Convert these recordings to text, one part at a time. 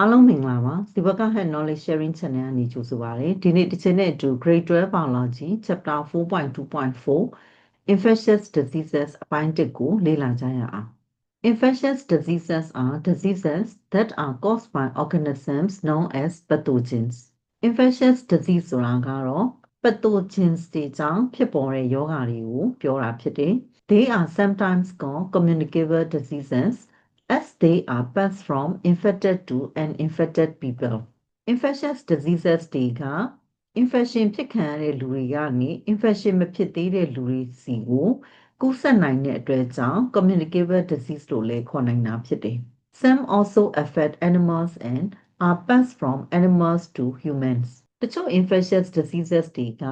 အားလုံးမင်္ဂလာပါဒီဘက်က Head Knowledge Sharing Channel ကနေကြိုဆိုပါရစေဒီနေ့တစ်ချိန်နဲ့အတူ Grade 12 Biology Chapter 4.2.4 Infectious Diseases အပိုင်း1ကိုလေ့လာကြရအောင် Infectious diseases are diseases that are caused by organisms known as pathogens Infectious disease ဆိုတာကတော့ pathogens တွေကြောင့်ဖြစ်ပေါ်တဲ့ရောဂါတွေကိုပြောတာဖြစ်တယ် They are sometimes called communicable diseases As they are passed from infected to uninfected people. Infectious diseases တွေက infection ဖြစ်ခံရတဲ့လူတွေကနေ infection မဖြစ်သေးတဲ့လူတွေစီကိုကူးစက်နိုင်တဲ့အတွက်ကြောင့် communicable disease လို့လည်းခေါ်နိုင်တာဖြစ်တယ်။ Some also affect animals and are passed from animals to humans. တချို့ infectious diseases တွေက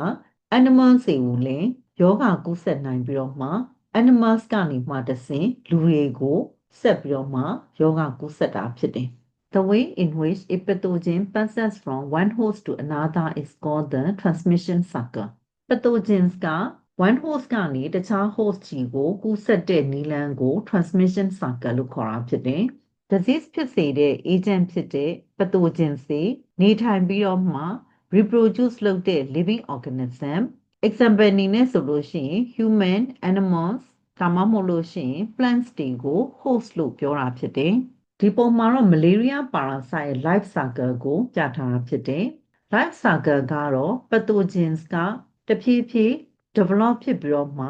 animals တွေကိုလည်းယောဂကူးစက်နိုင်ပြီးတော့မှ animals ကနေမှတဆင့်လူတွေကို ဆက်ပြီးတော့မှယောဂကူးစက်တာဖြစ်တယ်။ The way in which a pathogen passes from one host to another is called the transmission cycle. Pathogens က one host ကနေတခြား host ကြီးကိုကူးစက်တဲ့နည်းလမ်းကို transmission cycle လို့ခေါ်တာဖြစ်တယ်။ disease ဖြစ်စေတဲ့ agent ဖြစ်တဲ့ pathogens တွေနေထိုင်ပြီးတော့မှ reproduce လုပ်တဲ့ living organism example အနေနဲ့ဆိုလို့ရှိရင် human animals ဒါမှမဟုတ်လို့ရှိရင် plants တွေကို host လို့ပြောတာဖြစ်တယ်။ဒီပုံမှာတော့ malaria parasite life cycle ကိုပြထားတာဖြစ်တယ်။ life cycle ကတော့ pathogens ကတဖြည်းဖြည်း develop ဖြစ်ပြီးတော့မှ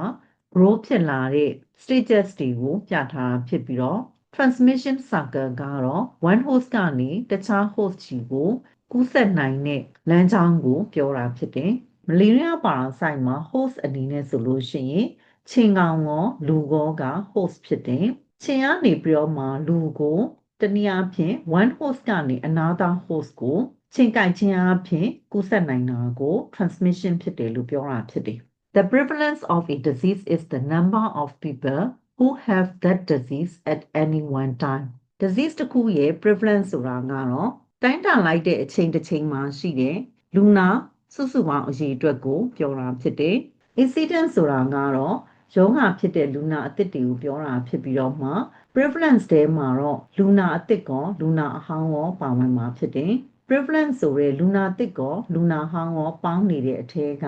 grow ဖြစ်လာတဲ့ stages တွေကိုပြထားတာဖြစ်ပြီးတော့ transmission cycle ကတော့ one host ကနေတခြား host ကြီးကိုကူးစက်နိုင်တဲ့လမ်းကြောင်းကို ပြောတာဖြစ်တယ်။ malaria parasite မှာ host အနေနဲ့ဆိုလို့ရှိရင် ခြင်ကောင်ရောလူရောက host ဖြစ်တယ်။ခြင်ကနေပြီးတော့မှလူကိုတနည်းအားဖြင့် one host ကနေ another host ကိုခြင်ကိုက်ခြင်းအပြင်ကူးစက်နိုင်တာကို transmission ဖြစ်တယ်လို့ပြောတာဖြစ်တယ်။ The prevalence of a disease is the number of people who have that disease at any one time. disease တစ်ခုရဲ့ prevalence ဆိုတာကတော့တိုင်းတာလိုက်တဲ့အချိန်တစ်ချိန်မှာရှိတဲ့လူနာစုစုပေါင်းအရေအတွက်ကိုပြောတာဖြစ်တယ်။ incidence ဆိုတာကတော့ ယောဂဖြစ်တဲ့လူနာအသစ်တွေကိုပြောတာဖြစ်ပြီးတော့မှ prevalence ထဲမှာတော့လူနာအသစ်ကောလူနာအဟောင်းရောပါဝင်မှာဖြစ်တယ်။ prevalence ဆိုတဲ့လူနာအသစ်ကောလူနာဟောင်းရောပေါင်းနေတဲ့အထက်က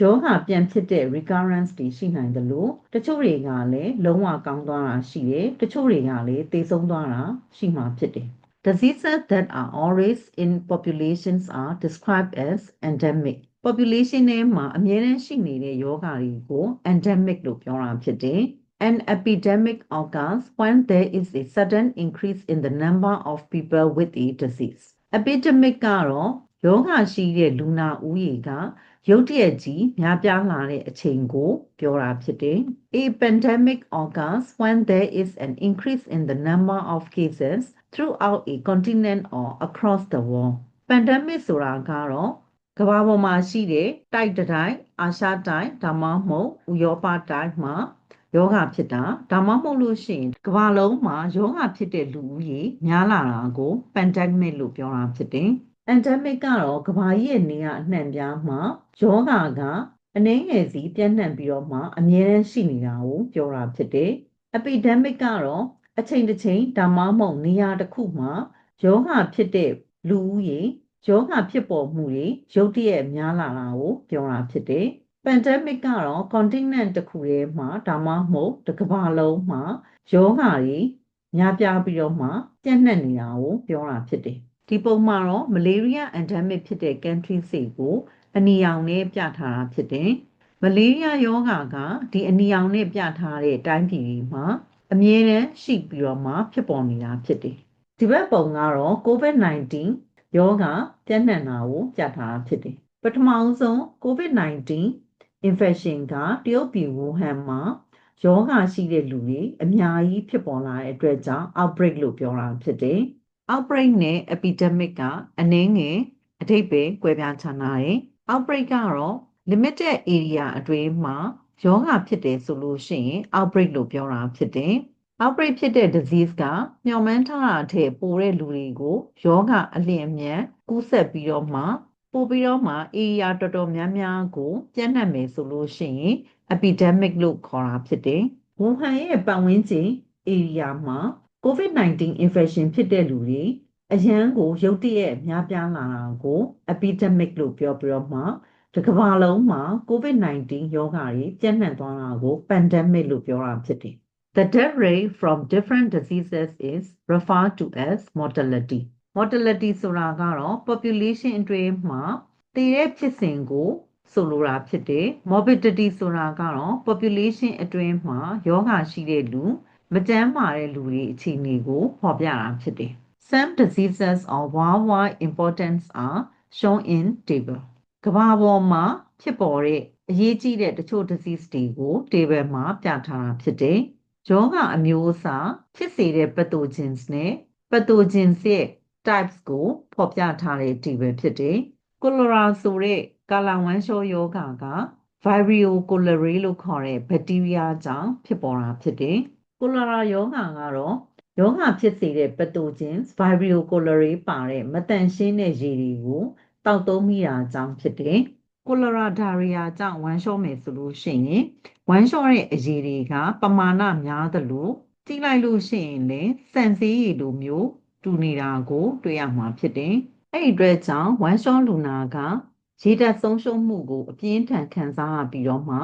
ယောဂပြန်ဖြစ်တဲ့ recurrence တွေရှိနိုင်တယ်လို့တချို့တွေကလည်းလုံးဝကောင်းသွားတာရှိတယ်တချို့တွေကလည်းသေဆုံးသွားတာရှိမှာဖြစ်တယ် Diseases that are always in populations are described as endemic population ထဲမှာအမြဲတမ်းရှိနေတဲ့ယောဂါတွေကို endemic လို့ပြောတာဖြစ်တယ် An epidemic occurs when there is a sudden increase in the number of people with a disease. epidemic ကတော့ယောဂရှိတဲ့လူနာဦးရေကရုတ်တရက်ကြီးများပြားလာတဲ့အချိန်ကိုပြောတာဖြစ်တယ်။ A pandemic occurs when there is an increase in the number of cases throughout a continent or across the world. pandemic ဆိုတာကတော့ ကမ္ဘာပေါ်မှာရှိတဲ့တိုက်တိုင်းအာရှတိုင်းဒါမှမဟုတ်ဥရောပတိုင်းမှာယောဂဖြစ်တာဒါမှမဟုတ်လို့ရှိရင်ကမ္ဘာလုံးမှာယောဂဖြစ်တဲ့လူဦးရေများလာတာကို pandemic လို့ပြောတာဖြစ်တယ်။ endemic ကတော့ကမ္ဘာကြီးရဲ့နေရာအနှံ့ပြားမှာယောဂကအနည်းငယ်စီပြန့်နှံ့ပြီးတော့မှအမြဲတမ်းရှိနေတာကိုပြောတာဖြစ်တယ်။ epidemic ကတော့အချိန်တစ်ချိန်ဒါမှမဟုတ်နေရာတစ်ခုမှာယောဂဖြစ်တဲ့လူဦးရေ ယောဂဖြစ်ပေါ်မှုတွေရုတ်တရက်များလာတာကိုပြောတာဖြစ်တယ်။ pandemic ကတော့ continent တစ်ခုထဲမှာဒါမှမဟုတ်တစ်ကမ္ဘာလုံးမှာယောဂတွေများပြားပြီးတော့မှပြန့်နှံ့နေတာကိုပြောတာဖြစ်တယ်။ဒီပုံမှာတော့ malaria endemic ဖြစ်တဲ့ country စီကိုအနီရောင်နဲ့ပြထားတာဖြစ်တယ်။မလေးရီးယားယောဂါကဒီအနီရောင်နဲ့ပြထားတဲ့တိုင်းပြည်တွေမှာအမြဲတမ်းရှိပြီးတော့မှဖြစ်ပေါ်နေတာဖြစ်တယ်။ဒီဘက်ပုံကတော့ COVID-19 ယောဂပြန့်နှံ့တာကိုပြထားတာဖြစ်တယ်။ပထမဆုံး COVID-19 infection ကတရုတ်ပြည်ဝူဟန်မှာယောဂရှိတဲ့လူတွေအများကြီးဖြစ်ပေါ်လာတဲ့အတွက်ကြောင့် outbreak လို့ပြောတာဖြစ်တယ်။ outbreak နဲ့ epidemic ကအနည်းငယ်အဓိပ္ပာယ်ကွဲပြားခြားနားတယ်။ outbreak ကတော့ limited area အတွင်းမှာယောဂဖြစ်တယ်ဆိုလို့ရှိရင် outbreak လို့ပြောတာဖြစ်တယ်။ outbreak ဖြစ်တဲ့ disease ကမျှော်မှန်းထားတာထက်ပိုတဲ့လူတွေကိုယောဂအလျင်အမြန်ကူးစက်ပြီးတော့မှပို့ပြီးတော့မှ area တော်တော်များများကိုပြန့်နှံ့မယ်ဆိုလို့ရှိရင် epidemic လို့ခေါ်တာဖြစ်တယ်။ဝူဟန်ရဲ့ပတ်ဝန်းကျင် area မှာ COVID-19 infection ဖြစ်တဲ့လူတွေအရန်ကိုရုတ်တရက်များပြားလာတာကို epidemic လို့ပြောပြီးတော့မှတစ်ကမ္ဘာလုံးမှာ COVID-19 ရောဂါကြီးပြန့်နှံ့သွားတာကို pandemic လို့ပြောတာဖြစ်တယ် The death rate from different diseases is referred to as mortality mortality ဆိုတာကတော့ population အတွင်းမှာတည်တဲ့ဖြစ်စဉ်ကိုဆိုလိုတာဖြစ်တယ် morbidity ဆိုတာကတော့ population အတွင်းမှာယောဂရှိတဲ့လူမကျန်းမာတဲ့လူတွေအခြေအနေကိုဖော်ပြတာဖြစ်တယ် Some diseases of worldwide importance are shown in table ကမ္ဘာပေါ်မှာဖြစ်ပေါ်တဲ့အရေးကြီးတဲ့တချို့ disease တွေကို table မှာပြထားတာဖြစ်တယ် ယောဂအမျိုးအစားဖြစ်စေတဲ့ pathogens နဲ့ pathogens ရဲ့ types ကိုဖော်ပြထားတဲ့ table ဖြစ်တယ်။ cholera ဆိုတဲ့ကာလဝမ်းလျှောယောဂါက Vibrio cholerae လို့ခေါ်တဲ့ဘက်တီးရီးယားကြောင့်ဖြစ်ပေါ်တာဖြစ်တယ်။ cholera ယောဂါကတော့ယောဂါဖြစ်စေတဲ့ pathogens Vibrio cholerae ပါတဲ့မတန်ရှင်းတဲ့ရေတွေကိုတောက်သုံးမိတာကြောင့်ဖြစ်တယ်။ cholera diarrhea ကြောင့်ဝမ်းလျှောမယ်ဆိုလို့ရှိရင်ဝမ်းလျှောတဲ့အရေတွေကပမာဏများသလိုကြည့်လိုက်လို့ရှိရင်လည်းစံစည်းရည်လိုမျိုးတူနေတာကို တွေ့ရမှာဖြစ်တယ်။အဲ့ဒီအတွက်ကြောင့်ဝမ်းလျှောလူနာကရေဓာတ်ဆုံးရှုံးမှုကိုအပြင်းထန်ခံစားရပြီးတော့မှ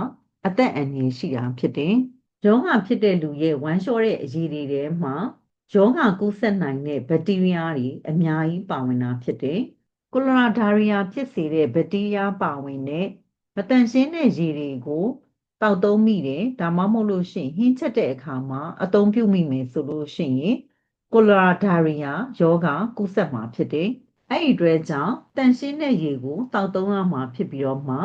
အသက်အန္တရာယ်ရှိတာဖြစ်တယ်။ယောဂဖြစ်တဲ့လူရဲ့ဝမ်းလျှောတဲ့အရည်တွေထဲမှာယောဂကူးစက်နိုင်တဲ့ဘက်တီးရီးယားတွေအများကြီးပါဝင်တာဖြစ်တယ်။ ကိုလိုရာဒါရီယာဖြစ်စေတဲ့ဘက်တီးရီးယားပါဝင်တဲ့မတန်ရှင်းတဲ့ရေတွေကိုတောက်သုံးမိတယ်ဒါမှမဟုတ်လို့ရှိရင်ဟင်းချက်တဲ့အခါမှာအသုံးပြုမိမယ်ဆိုလို့ရှိရင်ကိုလိုရာဒါရီယာယောဂကူးစက်မှာဖြစ်တယ်။အဲ့ဒီအတွက်ကြောင့်တန်ရှင်းတဲ့ရေကိုတောက်သုံးရမှာဖြစ်ပြီးတော့မှ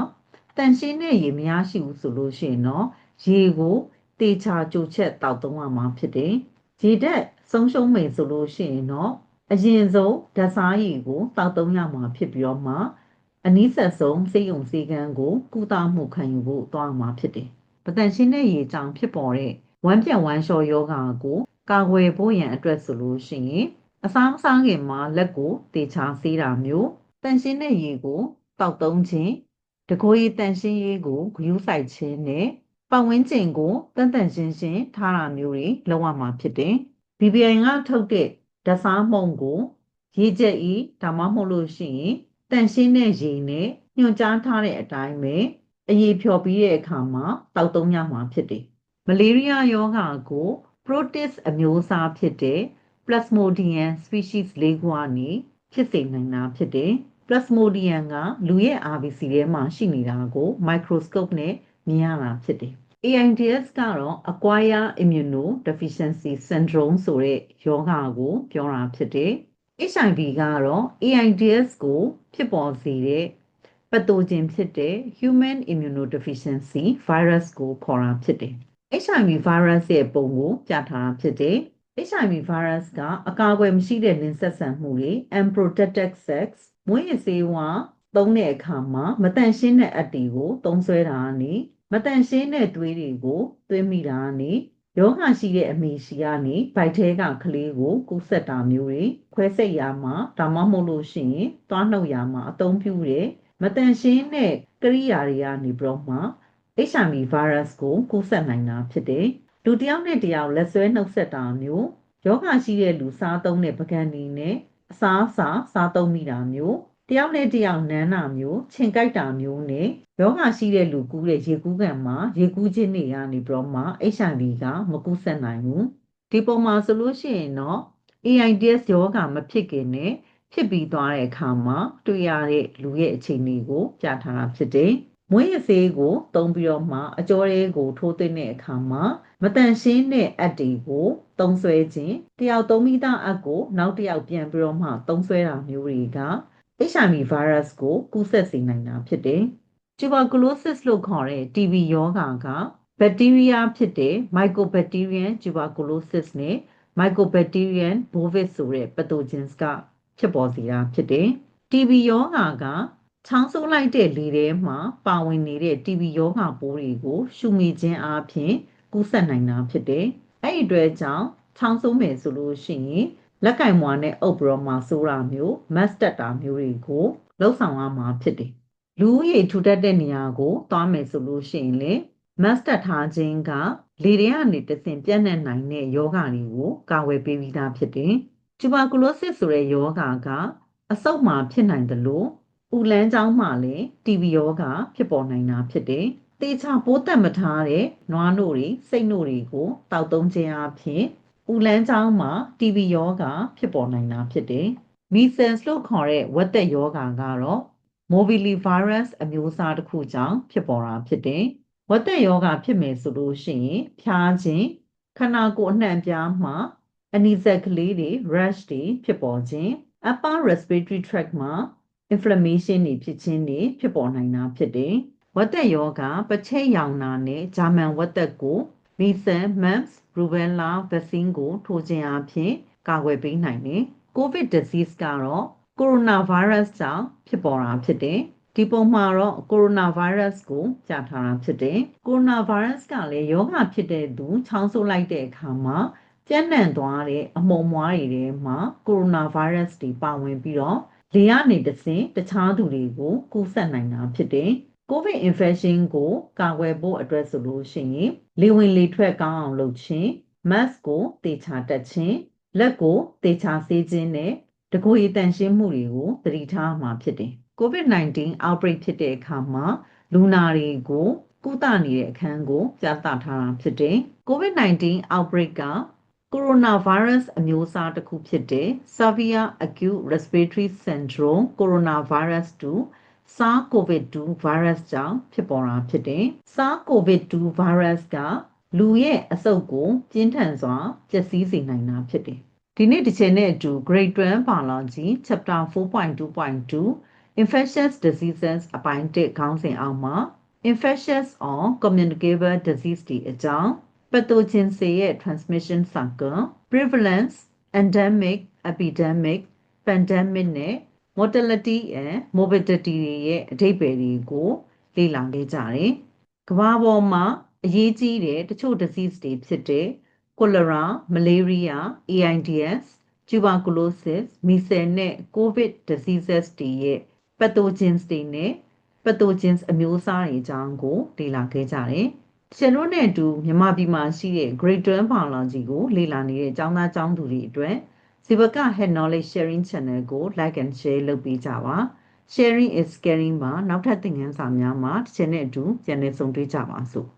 တန်ရှင်းတဲ့ရေမရရှိဘူးဆိုလို့ရှိရင်တော့ရေကိုတေချာကြိုချက်တောက်သုံးရမှာဖြစ်တယ်။ရေဓာတ်ဆုံးရှုံးမယ်ဆိုလို့ရှိရင်တော့ အရင်ဆုံးဓာတ်စားရည်ကိုတောက်သုံးရမှာဖြစ်ပြီးတော့မှအနည်းဆက်ဆုံးစေယုံစေကန်းကိုကုသမှုခံယူဖို့သွားမှာဖြစ်တယ်။ပတန်ရှင်းတဲ့ရေကြောင့်ဖြစ်ပေါ်တဲ့ဝမ်းပြက်ဝမ်းလျှောယောဂါကိုကာကွယ်ဖို့ရန်အတွက်ဆိုလို့ရှိရင်အစားမစားခင်မှာလက်ကိုတေချာဆေးတာမျိုးတန်ရှင်းတဲ့ရေကိုတောက်သုံးခြင်းတကိုယ်ရည်တန်ရှင်းရေးကိုဂရုစိုက်ခြင်းနဲ့ပတ်ဝန်းကျင်ကိုတန်တန်ရှင်းရှင်းထားတာမျိုးတွေလုပ်ရမှာဖြစ်တယ်။ BBI ကထုတ်တဲ့ ဓာတ်စားမှုန့်ကိုရေကြက်ဤဒါမှမဟုတ်လို့ရှိရင်တန်ရှင်းတဲ့ရေနဲ့ညွှန်ကြားထားတဲ့အတိုင်းပဲအရေးဖြော်ပြီးတဲ့အခါမှာတောက်သုံးရမှာဖြစ်တယ်။မလေးရီးယားယောဂါကို Protis အမျိုးအစားဖြစ်တဲ့ Plasmodium species ၄ခုကနေဖြစ်စေနိုင်တာဖြစ်တယ်။ Plasmodium ကလူရဲ့ RBC ထဲမှာရှိနေတာကို microscope နဲ့မြင်ရတာဖြစ်တယ်။ AIDS ကတော့ acquired immunodeficiency syndrome ဆိုတဲ့ယောဂါကို ပြောတာဖြစ်တယ်။ HIV ကတော့ AIDS ကို ဖြစ်ပေါ်စေတဲ့ pathogen ဖြစ်တဲ့ human immunodeficiency virus ကိုခေါ်တာဖြစ်တယ်။ HIV virus ရဲ့ပုံကို ပြထားတာဖြစ်တယ်။ HIV virus ကအကာအကွယ်မရှိတဲ့လင်ဆက်ဆံမှုတွေ unprotected sex မွေးရစေဝါသုံးတဲ့အခါမှာမတန့်ရှင်းတဲ့အပ်တွေကို သုံးဆွဲတာကနေ မတန့်ရှင်းတဲ့သွေးတွေကိုသွင်းမိတာကနေယောဂရှိတဲ့အမေရှိကနေဗိုက်ထဲကကလေးကိုကူးစက်တာမျိုးတွေခွဲစိတ်ရမှာဒါမှမဟုတ်လို့ရှိရင်သွားနှုတ်ရမှာအသုံးပြုတဲ့မတန်ရှင်းတဲ့ကရိယာတွေကနေပြီးတော့မှ HIV virus ကိုကူးစက်နိုင်တာဖြစ်တယ်။လူတစ်ယောက်နဲ့တစ်ယောက်လက်ဆွဲနှုတ်ဆက်တာမျိုးယောဂရှိတဲ့လူစားသုံးတဲ့ပကံဒီနဲ့အစားအစာစားသုံးမိတာမျိုး တယောက်နဲ့တယောက်နမ်းတာမျိုးခြင်ကြိုက်တာမျိုးနဲ့ယောဂရှိတဲ့လူကူးတဲ့ရေကူးကန်မှာရေကူးခြင်းတွေကနေပြီးတော့မှ HIV ကမကူးစက်နိုင်ဘူးဒီပုံမှာဆိုလို့ရှိရင်တော့ AIDS ယောဂမဖြစ်ခင်နဲ့ဖြစ်ပြီးသွားတဲ့အခါမှာတွေ့ရတဲ့လူရဲ့အခြေအနေကို ပြထားတာဖြစ်တယ်။မွေးရစေးကိုတုံးပြီးတော့မှအကျော်လေးကိုထိုးသိမ့်တဲ့အခါမှာမတန်ရှင်းတဲ့အက်တွေကိုတုံးဆွဲခြင်းတယောက်သုံးမိသားအက်ကိုနောက်တစ်ယောက်ပြန်ပြီးတော့မှတုံးဆွဲတာမျိုးတွေက HIV virus ကိုကူးစက်စေနိုင်တာဖြစ်တယ်။ tuberculosis လို့ခေါ်တဲ့ TB ရောဂါကဘက်တီးရီးယားဖြစ်တဲ့ Mycobacterium tuberculosis နဲ့ Mycobacterium bovis ဆိုတဲ့ pathogens ကဖြစ်ပေါ်စေတာဖြစ်တယ်။ TB ရောဂါကချောင်းဆိုးလိုက်တဲ့လေထဲမှာပါဝင်နေတဲ့ TB ရောဂါပိုးတွေကိုရှုမိခြင်းအပြင်ကူးစက်နိုင်တာဖြစ်တယ်။အဲ့ဒီအတွက်ကြောင့်ချောင်းဆိုးမယ်ဆိုလို့ရှိရင် လက်ကင်မွာနဲ့အုပ်ပြီးတော့မှဆိုးတာမျိုးမတ်တက်တာမျိုးတွေကိုလှုပ်ဆောင်ရမှာဖြစ်တယ်။လူဦးရေထူထပ်တဲ့နေရာကိုသွားမယ်ဆိုလို့ရှိရင်လေမတ်တက်ထားခြင်းကလေတွေကနေတဆင့်ပြန့်နှံ့နိုင်တဲ့ယောဂါတွေကိုကာဝယ်ပေးပြီးသားဖြစ်တယ်။ tuberculosis ဆိုတဲ့ယောဂါကအဆုတ်မှာဖြစ်နိုင်တယ်လို့ဥလန်းချောင်းမှာလည်း TB ယောဂါဖြစ်ပေါ်နိုင်တာဖြစ်တယ်။သေချာပိုးသက်မထားတဲ့နွားနို့တွေစိတ်နို့တွေကိုတောက်သုံးခြင်းအပြင် ဥလန်းချောင်းမှာ TB ယောဂါဖြစ်ပေါ်နိုင်တာဖြစ်တယ်။ measles လို့ခေါ်တဲ့ဝက်သက်ယောဂါကတော့ morbillivirus အမျိုးအစားတစ်ခုကြောင့်ဖြစ်ပေါ်တာဖြစ်တယ်။ဝက်သက်ယောဂါဖြစ်မယ်ဆိုလို့ရှိရင်ဖျားခြင်းခန္ဓာကိုယ်အနှံ့ပြားမှာအနီးစပ်ကလေးတွေ rash တွေဖြစ်ပေါ်ခြင်း upper respiratory tract မှာ inflammation တွေဖြစ်ခြင်းတွေဖြစ်ပေါ်နိုင်တာဖြစ်တယ်။ဝက်သက်ယောဂပချဲ့ရောင်နာနဲ့ဂျာမန်ဝက်သက်ကို measles, mumps, rubella vaccine ကို ထိုးခြင်းအပြင်ကာကွယ်ပေးနိုင်တယ်။ COVID disease ကတော့ coronavirus ကြောင့်ဖြစ်ပေါ်တာဖြစ်တယ်။ဒီပုံမှာတော့ coronavirus ကိုပြထားတာဖြစ်တယ်။ coronavirus ကလည်းယောဂဖြစ်တဲ့သူချောင်းဆိုးလိုက်တဲ့အခါမှာပြန့်နှံ့သွားတဲ့အမှုံမွားတွေထဲမှာ coronavirus တွေပါဝင်ပြီးတော့လေကနေတဆင့်တခြားသူတွေကိုကူးစက်နိုင်တာဖြစ်တယ်။ COVID infection ကိုကာကွယ်ဖို့အတွက်ဆိုလို့ရှိရင်လေဝင်လေထွက်ကောင်းအောင်လုပ်ခြင်း mask ကိုတေချာတက်ခြင်းလက်ကိုတေချာဆေးခြင်းနဲ့တကိုယ်ရည်တန့်ရှင်းမှုတွေကိုသတိထားမှာဖြစ်တယ်။ COVID-19 outbreak ဖြစ်တဲ့အခါမှာလူနာတွေကိုကုသနေတဲ့အခန်းကိုပြသထားတာဖြစ်တယ်။ COVID-19 outbreak က coronavirus အမျိုးအစားတစ်ခုဖြစ်တဲ့ Severe Acute Respiratory Syndrome Coronavirus 2 SARS-CoV-2 virus ကြောင့်ဖြစ်ပေါ်တာဖြစ်တယ်။ SARS-CoV-2 virus ကလူရဲ့အဆုတ်ကိုပြင်းထန်စွာပျက်စီးစေနိုင်တာဖြစ်တယ်။ဒီနေ့တစ်ချိန်နဲ့အတူ Grade 12 Biology Chapter 4.2.2 Infectious Diseases အပိုင်း1ခေါင်းစဉ်အောက်မှာ Infectious or Communicable Disease တွေအကြောင်း Pathogens တွေရဲ့ Transmission Cycle Prevalence Endemic Epidemic Pandemic နဲ့ Mortality and Morbidity တွေရဲ့အဓိပ္ပာယ်တွေကိုလေ့လာခဲ့ကြတယ်။ကမ္ဘာပေါ်မှာအရေးကြီးတဲ့တချို့ disease တွေဖြစ်တဲ့ cholera, malaria, AIDS, tuberculosis, measles နဲ့ covid diseases တွေရဲ့ pathogens တွေနဲ့ pathogens အမျိုးအစားတွေအကြောင်းကိုလေ့လာခဲ့ကြတယ်။ကျွန်တော်နဲ့အတူမြန်မာပြည်မှာရှိတဲ့ Grade 12 Biology ကိုလေ့လာနေတဲ့ကျောင်းသားကျောင်းသူတွေအတွက် ဇီဝက Head Knowledge Sharing Channel ကို Like and Share လုပ်ပေးကြပါ။ Sharing is caring မှာနောက်ထပ်သင်ခန်းစာများမှာတစ်ချက်နဲ့အတူပြန်လည်ဆုံတွေ့ကြပါစို့။